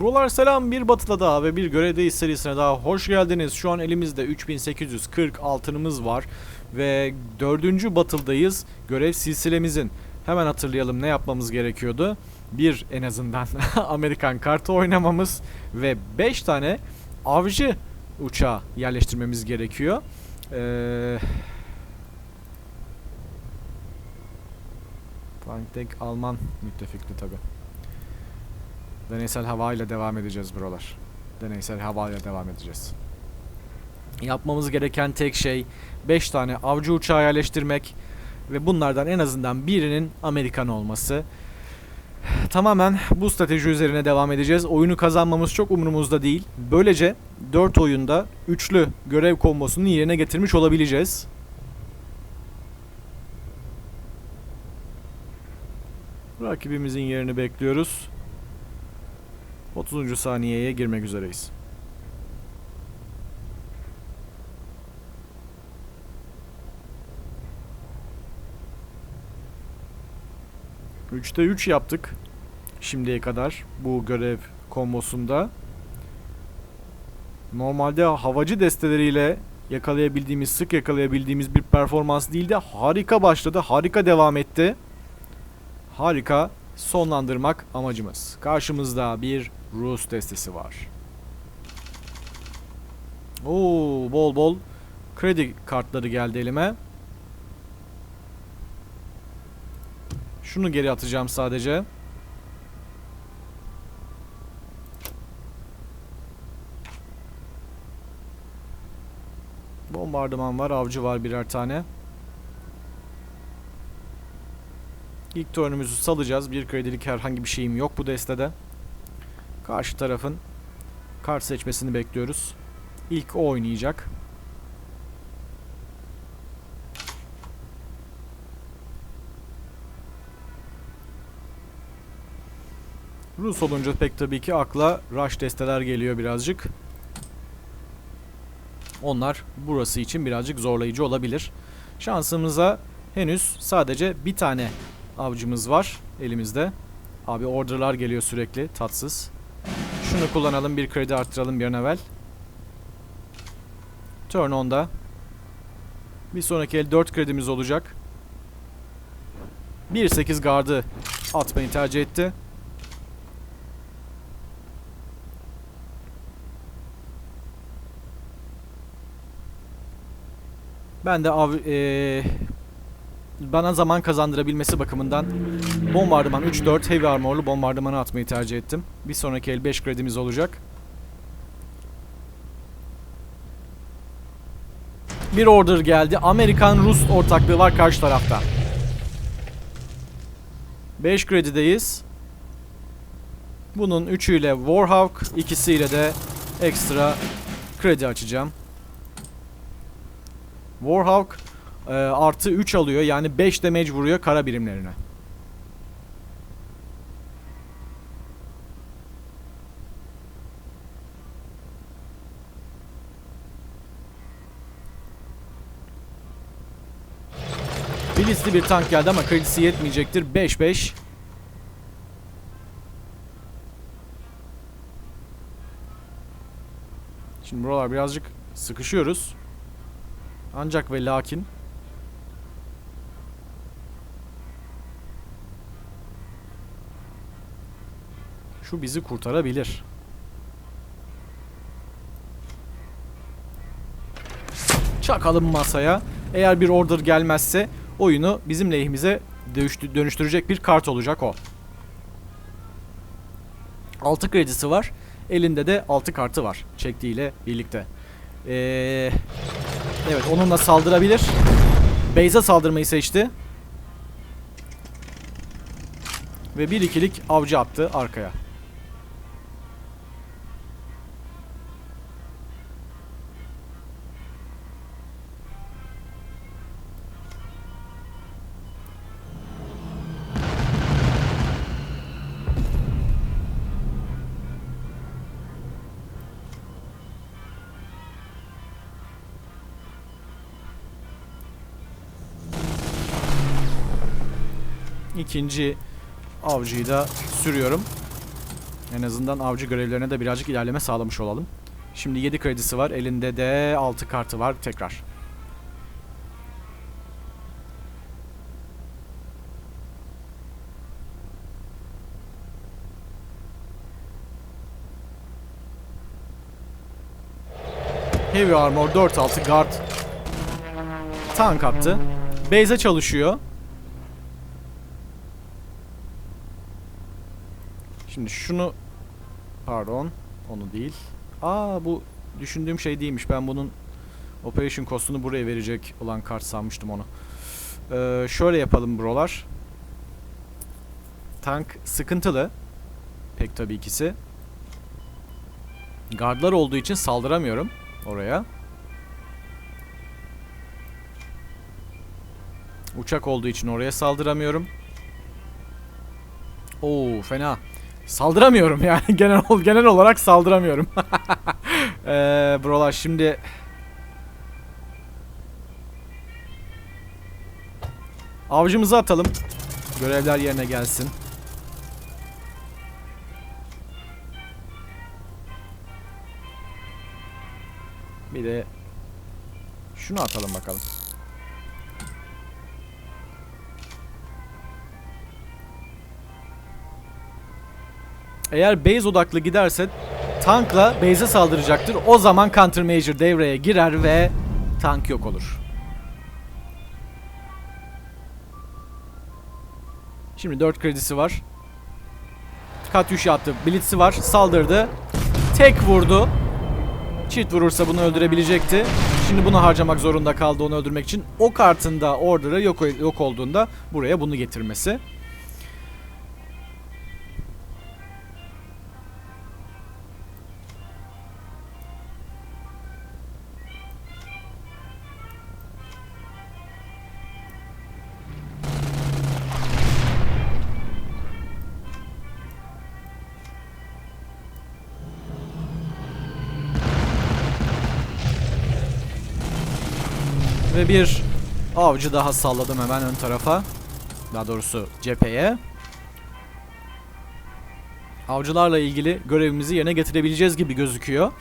Buralar selam bir batıda daha ve bir görevdeyiz serisine daha hoş geldiniz. Şu an elimizde 3840 altınımız var ve dördüncü batıldayız. Görev silsilemizin hemen hatırlayalım ne yapmamız gerekiyordu. Bir en azından Amerikan kartı oynamamız ve 5 tane avcı uçağı yerleştirmemiz gerekiyor. Eee... Franktek Alman müttefikli tabi. Deneysel havayla devam edeceğiz buralar. Deneysel havayla devam edeceğiz. Yapmamız gereken tek şey 5 tane avcı uçağı yerleştirmek ve bunlardan en azından birinin Amerikan olması. Tamamen bu strateji üzerine devam edeceğiz. Oyunu kazanmamız çok umurumuzda değil. Böylece 4 oyunda üçlü görev kombosunu yerine getirmiş olabileceğiz. Rakibimizin yerini bekliyoruz. 30. saniyeye girmek üzereyiz. Üçte 3 yaptık. Şimdiye kadar bu görev kombosunda. Normalde havacı desteleriyle yakalayabildiğimiz, sık yakalayabildiğimiz bir performans değil de harika başladı, harika devam etti. Harika sonlandırmak amacımız. Karşımızda bir Rus destesi var. Oo, bol bol kredi kartları geldi elime. Şunu geri atacağım sadece. Bombardıman var, avcı var birer tane. İlk turnumuzu salacağız. Bir kredilik herhangi bir şeyim yok bu destede. Karşı tarafın kart seçmesini bekliyoruz. İlk o oynayacak. Rus olunca pek tabii ki akla rush desteler geliyor birazcık. Onlar burası için birazcık zorlayıcı olabilir. Şansımıza henüz sadece bir tane avcımız var elimizde. Abi orderlar geliyor sürekli tatsız. Şunu kullanalım bir kredi arttıralım bir an evvel. Turn on'da. Bir sonraki el 4 kredimiz olacak. 1.8 gardı atmayı tercih etti. Ben de av, eee, bana zaman kazandırabilmesi bakımından bombardıman 3-4 heavy armorlu bombardımanı atmayı tercih ettim. Bir sonraki el 5 kredimiz olacak. Bir order geldi. Amerikan-Rus ortaklığı var karşı tarafta. 5 kredideyiz. Bunun 3'üyle Warhawk, ikisiyle de ekstra kredi açacağım. Warhawk e, artı 3 alıyor. Yani 5 damage vuruyor kara birimlerine. Bilisli bir tank geldi ama kredisi yetmeyecektir. 5-5. Şimdi buralar birazcık sıkışıyoruz. Ancak ve lakin şu bizi kurtarabilir. Çakalım masaya. Eğer bir order gelmezse oyunu bizim lehimize dönüştü- dönüştürecek bir kart olacak o. 6 kredisi var. Elinde de 6 kartı var. Çektiğiyle birlikte. Eee Evet onunla saldırabilir. Beyza saldırmayı seçti. Ve bir ikilik avcı attı arkaya. İkinci avcıyı da sürüyorum. En azından avcı görevlerine de birazcık ilerleme sağlamış olalım. Şimdi 7 kredisi var. Elinde de 6 kartı var tekrar. Heavy Armor 4-6 guard tank attı. Base'e çalışıyor. Şimdi şunu pardon onu değil. Aa bu düşündüğüm şey değilmiş. Ben bunun operation cost'unu buraya verecek olan kart sanmıştım onu. Ee, şöyle yapalım brolar. Tank sıkıntılı. Pek tabii ikisi. Gardlar olduğu için saldıramıyorum oraya. Uçak olduğu için oraya saldıramıyorum. Oo fena. Saldıramıyorum yani genel genel olarak saldıramıyorum. Eee brolar şimdi avcımızı atalım. Görevler yerine gelsin. Bir de şunu atalım bakalım. Eğer base odaklı giderse tankla base'e saldıracaktır. O zaman countermeasure devreye girer ve tank yok olur. Şimdi 4 kredisi var. Katyusha attı. Blitz'i var. Saldırdı. Tek vurdu. Çift vurursa bunu öldürebilecekti. Şimdi bunu harcamak zorunda kaldı onu öldürmek için. O kartın da order'ı yok, yok olduğunda buraya bunu getirmesi. Ve bir avcı daha salladım hemen ön tarafa. Daha doğrusu cepheye. Avcılarla ilgili görevimizi yerine getirebileceğiz gibi gözüküyor.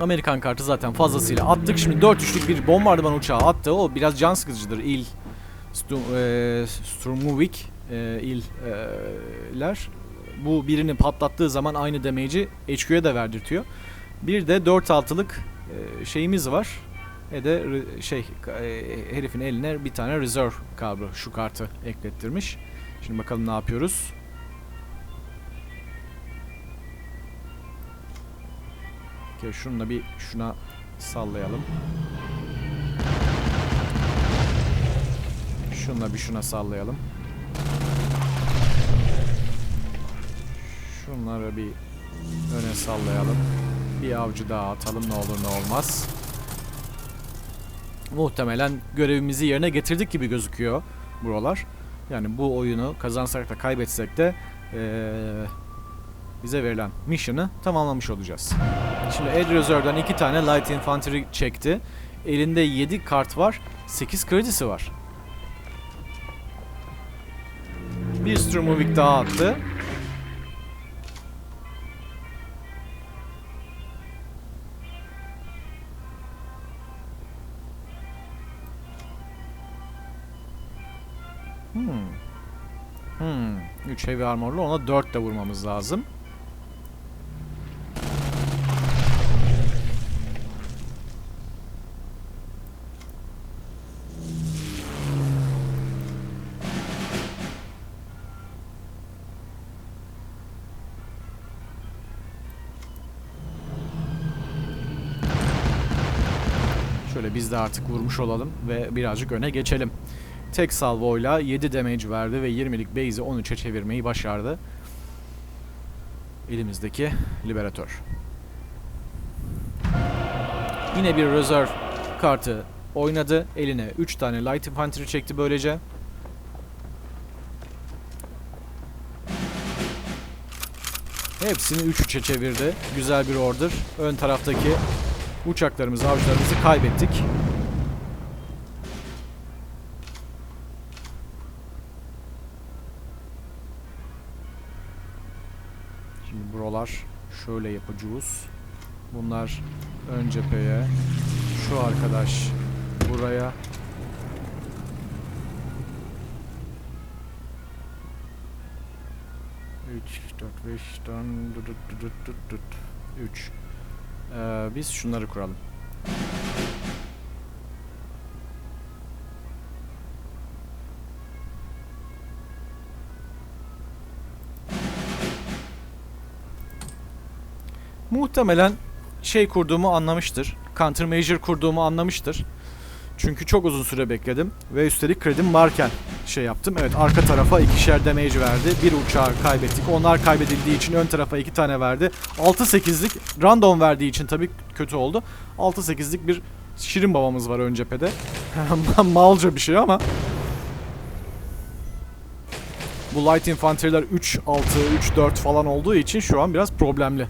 Amerikan kartı zaten fazlasıyla attık. Şimdi 4 üçlük bir bombardıman uçağı attı. O biraz can sıkıcıdır. İl Stum, e, Sturmovik e, iller. Bu birini patlattığı zaman aynı damage'i HQ'ya da verdirtiyor. Bir de 4-6'lık e, şeyimiz var. E de şey e, herifin eline bir tane reserve kablo şu kartı eklettirmiş. Şimdi bakalım ne yapıyoruz. Okay, şunu da bir şuna sallayalım. Şunu da bir şuna sallayalım. Şunları bir öne sallayalım. Bir avcı daha atalım ne olur ne olmaz. Muhtemelen görevimizi yerine getirdik gibi gözüküyor buralar. Yani bu oyunu kazansak da kaybetsek de eee, bize verilen mission'ı tamamlamış olacağız. Şimdi Ed Reserve'den iki tane Light Infantry çekti. Elinde 7 kart var. 8 kredisi var. Bir Sturmovik daha attı. Heavy armorlu ona 4 de vurmamız lazım. Şöyle biz de artık vurmuş olalım ve birazcık öne geçelim. Tek salvoyla 7 damage verdi ve 20'lik base'i 13'e çevirmeyi başardı. Elimizdeki Liberator. Yine bir reserve kartı oynadı. Eline 3 tane Light Infantry çekti böylece. Hepsini 3-3'e çevirdi. Güzel bir order. Ön taraftaki uçaklarımızı, avcılarımızı kaybettik. Şöyle yapacağız. Bunlar ön cepheye. Şu arkadaş buraya. Üç, dört, beş, dut, dut, dut, dut, dut. Üç. Ee, biz şunları kuralım. Muhtemelen şey kurduğumu anlamıştır. Countermeasure kurduğumu anlamıştır. Çünkü çok uzun süre bekledim ve üstelik kredim varken şey yaptım. Evet arka tarafa ikişer damage verdi. Bir uçağı kaybettik. Onlar kaybedildiği için ön tarafa iki tane verdi. 6-8'lik random verdiği için tabii kötü oldu. 6-8'lik bir şirin babamız var ön cephede. Malca bir şey ama. Bu light infanteriler 3, 6, 3, 4 falan olduğu için şu an biraz problemli.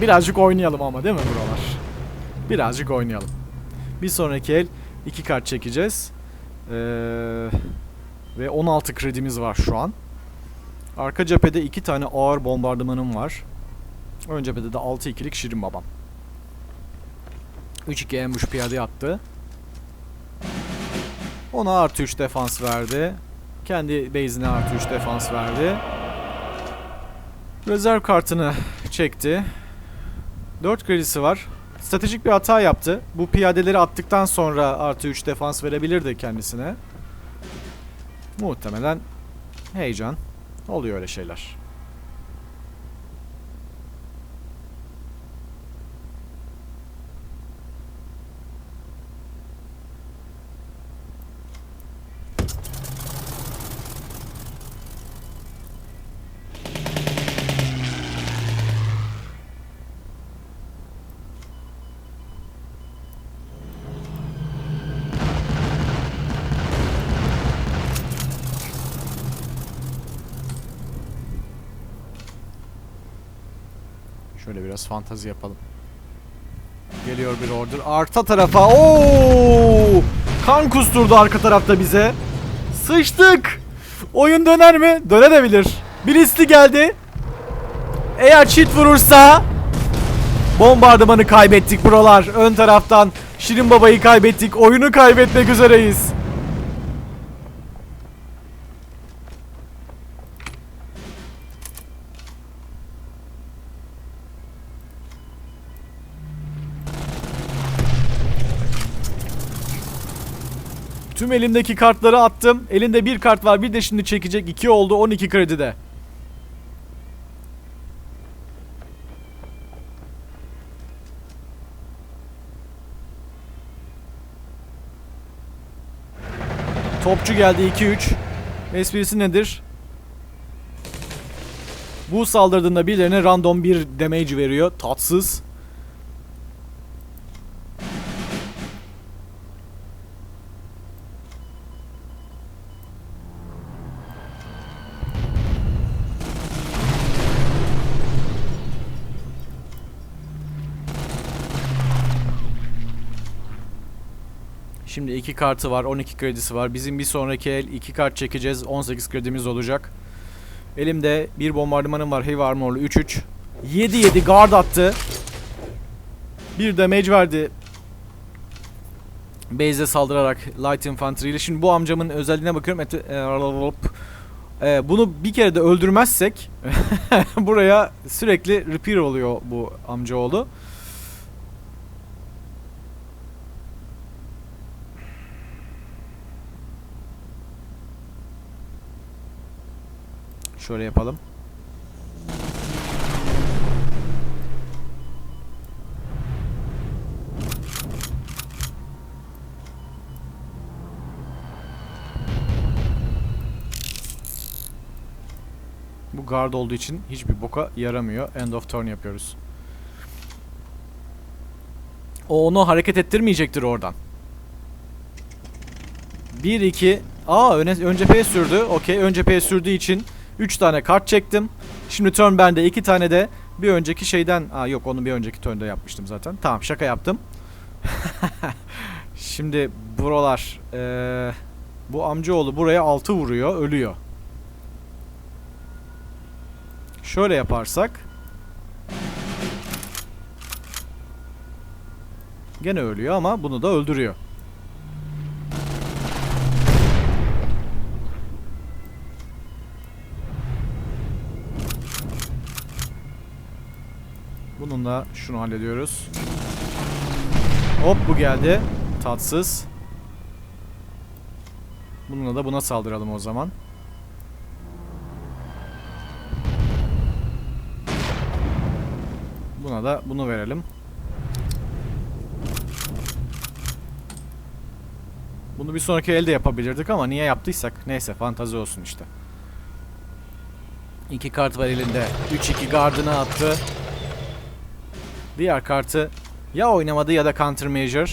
Birazcık oynayalım ama değil mi buralar? Birazcık oynayalım. Bir sonraki el iki kart çekeceğiz. Ee, ve 16 kredimiz var şu an. Arka cephede iki tane ağır bombardımanım var. Ön cephede de 6-2'lik Şirin Babam. 3-2 ambush piyade attı. Ona artı 3 defans verdi. Kendi base'ine artı 3 defans verdi. Rezerv kartını çekti. 4 kredisi var. Stratejik bir hata yaptı. Bu piyadeleri attıktan sonra artı 3 defans verebilirdi kendisine. Muhtemelen heyecan. Oluyor öyle şeyler. Şöyle biraz fantazi yapalım. Geliyor bir order. Arka tarafa. Oo! Kan kusturdu arka tarafta bize. Sıçtık. Oyun döner mi? Dönebilir. Birisi geldi. Eğer çift vurursa bombardımanı kaybettik buralar. Ön taraftan Şirin Baba'yı kaybettik. Oyunu kaybetmek üzereyiz. Tüm elimdeki kartları attım. Elinde bir kart var. Bir de şimdi çekecek. 2 oldu. 12 kredide. Topçu geldi 2-3. Esprisi nedir? Bu saldırdığında birilerine random bir damage veriyor. Tatsız. Şimdi iki kartı var, 12 kredisi var. Bizim bir sonraki el iki kart çekeceğiz. 18 kredimiz olacak. Elimde bir bombardımanım var. Heavy Armor'lu 3-3. 7-7 guard attı. Bir damage verdi. Base'e saldırarak Light Infantry ile. Şimdi bu amcamın özelliğine bakıyorum. Ete, e, e, bunu bir kere de öldürmezsek buraya sürekli repair oluyor bu amcaoğlu. Şöyle yapalım. Bu guard olduğu için hiçbir boka yaramıyor. End of turn yapıyoruz. O onu hareket ettirmeyecektir oradan. 1 2 Aa öne ön cepheye sürdü. Okey ön cepheye sürdüğü için 3 tane kart çektim. Şimdi turn bende 2 tane de bir önceki şeyden... Aa yok onu bir önceki turnda yapmıştım zaten. Tamam şaka yaptım. Şimdi buralar... eee, bu amcaoğlu buraya 6 vuruyor. Ölüyor. Şöyle yaparsak... Gene ölüyor ama bunu da öldürüyor. Şunu hallediyoruz. Hop bu geldi. Tatsız. Bununla da buna saldıralım o zaman. Buna da bunu verelim. Bunu bir sonraki elde yapabilirdik ama niye yaptıysak neyse fantazi olsun işte. İki kart var elinde. 3-2 gardını attı. Diğer kartı ya oynamadı ya da countermeasure.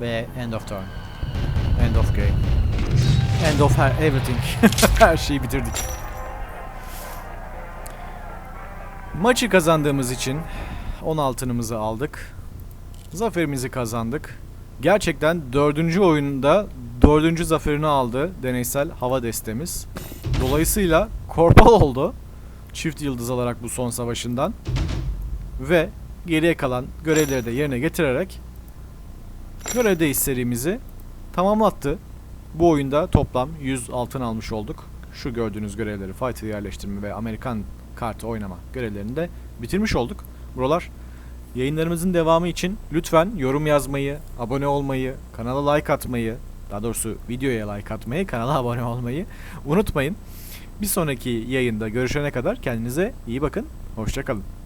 Ve end of turn. End of game. End of her everything. her şeyi bitirdik. Maçı kazandığımız için 10 altınımızı aldık. Zaferimizi kazandık. Gerçekten dördüncü oyunda dördüncü zaferini aldı deneysel hava destemiz. Dolayısıyla korpal oldu. Çift yıldız alarak bu son savaşından. Ve geriye kalan görevleri de yerine getirerek görevdeyiz serimizi tamamlattı. Bu oyunda toplam 100 altın almış olduk. Şu gördüğünüz görevleri fighter yerleştirme ve Amerikan kartı oynama görevlerini de bitirmiş olduk. Buralar Yayınlarımızın devamı için lütfen yorum yazmayı, abone olmayı, kanala like atmayı, daha doğrusu videoya like atmayı, kanala abone olmayı unutmayın. Bir sonraki yayında görüşene kadar kendinize iyi bakın. Hoşçakalın.